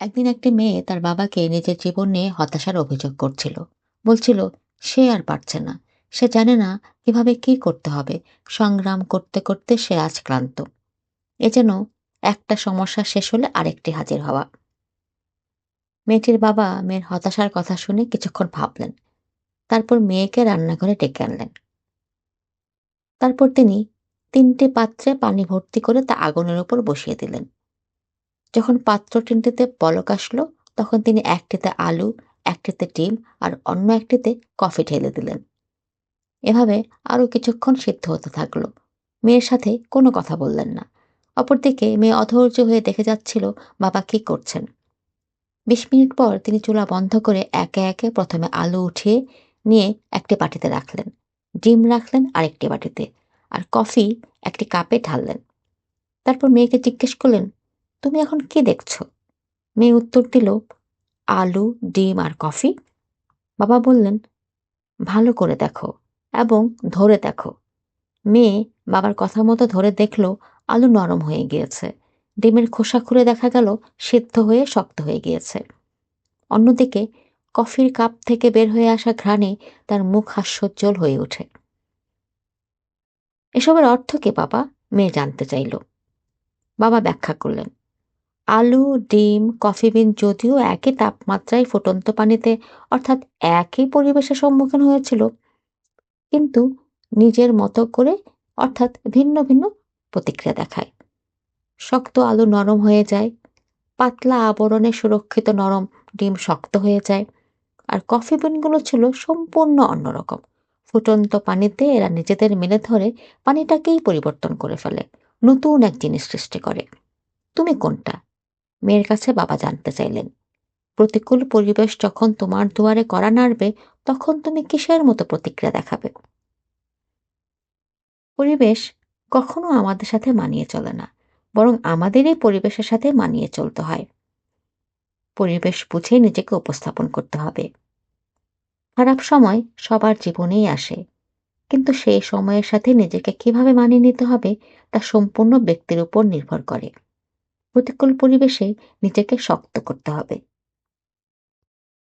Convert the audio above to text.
একদিন একটি মেয়ে তার বাবাকে নিজের জীবন নিয়ে হতাশার অভিযোগ করছিল। বলছিল, সে আর পারছে না। সে জানে না কীভাবে কি করতে হবে। সংগ্রাম করতে করতে সে আজ ক্লান্ত। এ যেন একটা সমস্যা শেষ হলে আরেকটি হাজির হওয়া। মেয়েটির বাবা মেয়ের হতাশার কথা শুনে কিছুক্ষণ ভাবলেন। তারপর মেয়েকে রান্নাঘরে ডেকে আনলেন। তারপর তিনি তিনটে পাত্রে পানি ভর্তি করে তা আগুনের ওপর বসিয়ে দিলেন। যখন পাত্র তিনটিতে পলক আসলো, তখন তিনি একটিতে আলু, একটিতে ডিম আর অন্য একটিতে কফি ঢেলে দিলেন। এভাবে আরও কিছুক্ষণ সিদ্ধ হতে থাকল। মেয়ের সাথে কোনো কথা বললেন না। অপরদিকে মেয়ে অধৈর্য হয়ে দেখে যাচ্ছিল, বাবা কি করছেন? বিশ মিনিট পর তিনি চুলা বন্ধ করে একে একে প্রথমে আলু উঠিয়ে নিয়ে একটি বাটিতে রাখলেন। ডিম রাখলেন আরেকটি বাটিতে আর কফি একটি কাপে ঢাললেন। তারপর মেয়েকে জিজ্ঞেস করলেন তুমি এখন কি দেখছ? মেয়ে উত্তর দিল, আলু, ডিম আর কফি। বাবা বললেন, ভালো করে দেখো এবং ধরে দেখো। মেয়ে বাবার কথা মতো ধরে দেখল, আলু নরম হয়ে গিয়েছে। ডিমের খোসা খুলে দেখা গেল, সিদ্ধ হয়ে শক্ত হয়ে গিয়েছে। অন্যদিকে কফির কাপ থেকে বের হয়ে আসা ঘ্রাণে তার মুখ হাস্যোজ্জ্বল হয়ে ওঠে। এসবের অর্থ কে বাবা? মেয়ে জানতে চাইল। বাবা ব্যাখ্যা করলেন আলু, ডিম, কফি বিন যদিও একই তাপমাত্রায় ফুটন্ত পানিতে, অর্থাৎ একই পরিবেশের সম্মুখীন হয়েছিল। কিন্তু নিজের মতো করে, অর্থাৎ ভিন্ন ভিন্ন প্রতিক্রিয়া দেখায়। শক্ত আলু নরম হয়ে যায়, পাতলা আবরণে সুরক্ষিত নরম ডিম শক্ত হয়ে যায়, আর কফি বিনগুলো ছিল সম্পূর্ণ অন্যরকম। ফুটন্ত পানিতে এরা নিজেদের মেলে ধরে পানিটাকেই পরিবর্তন করে ফেলে, নতুন এক জিনিস সৃষ্টি করে। তুমি কোনটা? মেয়ের কাছে বাবা জানতে চাইলেন। প্রতিকূল পরিবেশ যখন তোমার দুয়ারে করা নাড়বে, তখন তুমি কিসের মতো প্রতিক্রিয়া দেখাবে? পরিবেশ কখনো আমাদের সাথে মানিয়ে চলে না, বরং আমাদেরই পরিবেশের সাথে মানিয়ে চলতে হয়। পরিবেশ বুঝে নিজেকে উপস্থাপন করতে হবে। খারাপ সময় সবার জীবনেই আসে, কিন্তু সেই সময়ের সাথে নিজেকে কীভাবে মানিয়ে নিতে হবে, তা সম্পূর্ণ ব্যক্তির উপর নির্ভর করে। প্রতিকূল পরিবেশে নিজেকে শক্ত করতে হবে।